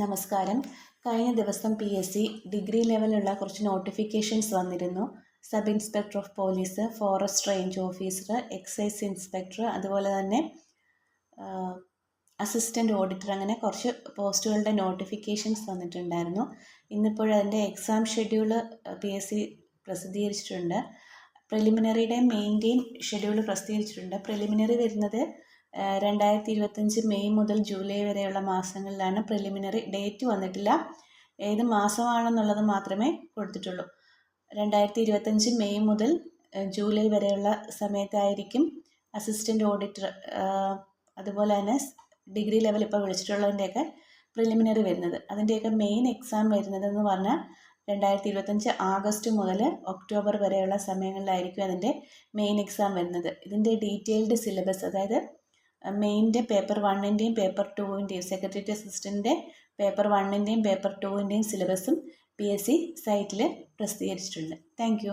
നമസ്കാരം. കഴിഞ്ഞ ദിവസം പി എസ് സി ഡിഗ്രി ലെവലുള്ള കുറച്ച് നോട്ടിഫിക്കേഷൻസ് വന്നിരുന്നു. Sub inspector of police forest range officer excise inspector അതുപോലെ തന്നെ അസിസ്റ്റന്റ് ഓഡിറ്റർ അങ്ങനെ കുറച്ച് പോസ്റ്റുകളുടെ നോട്ടിഫിക്കേഷൻസ് വന്നിട്ടുണ്ടായിരുന്നു. ഇന്നിപ്പോഴതിന്റെ exam schedule P S C പ്രസിദ്ധീകരിച്ചിട്ടുണ്ട്. പ്രിലിമിനറിയുടെയും മെയിന്റെയും ഷെഡ്യൂൾ പ്രസിദ്ധീകരിച്ചിട്ടുണ്ട്. പ്രിലിമിനറി വരുന്നത് രണ്ടായിരത്തി ഇരുപത്തഞ്ച് മെയ് മുതൽ ജൂലൈ വരെയുള്ള മാസങ്ങളിലാണ് പ്രിലിമിനറി ഡേറ്റ് വന്നിട്ടില്ല. ഏത് മാസമാണെന്നുള്ളത് മാത്രമേ കൊടുത്തിട്ടുള്ളൂ. രണ്ടായിരത്തി ഇരുപത്തഞ്ച് മെയ് മുതൽ ജൂലൈ വരെയുള്ള സമയത്തായിരിക്കും അസിസ്റ്റന്റ് ഓഡിറ്റർ അതുപോലെ തന്നെ ഡിഗ്രി ലെവൽ ഇപ്പോൾ വിളിച്ചിട്ടുള്ളതിന്റെയൊക്കെ പ്രിലിമിനറി വരുന്നത്. അതിന്റെയൊക്കെ മെയിൻ എക്സാം വരുന്നതെന്ന് പറഞ്ഞാൽ രണ്ടായിരത്തി ഇരുപത്തഞ്ച് ആഗസ്റ്റ് മുതൽ ഒക്ടോബർ വരെയുള്ള സമയങ്ങളിലായിരിക്കും അതിന്റെ മെയിൻ എക്സാം വരുന്നത്. ഇതിന്റെ ഡീറ്റെയിൽഡ് സിലബസ് അതായത് മെയിന്റെ പേപ്പർ വണ്ണിന്റെയും പേപ്പർ ടുവിന്റെയും സെക്രട്ടേറിയറ്റ് അസിസ്റ്റന്റിന്റെ പേപ്പർ വണ്ണിന്റെയും പേപ്പർ ടുവിന്റെയും സിലബസും പി എസ് സി സൈറ്റിൽ പ്രസിദ്ധീകരിച്ചിട്ടുണ്ട്. താങ്ക്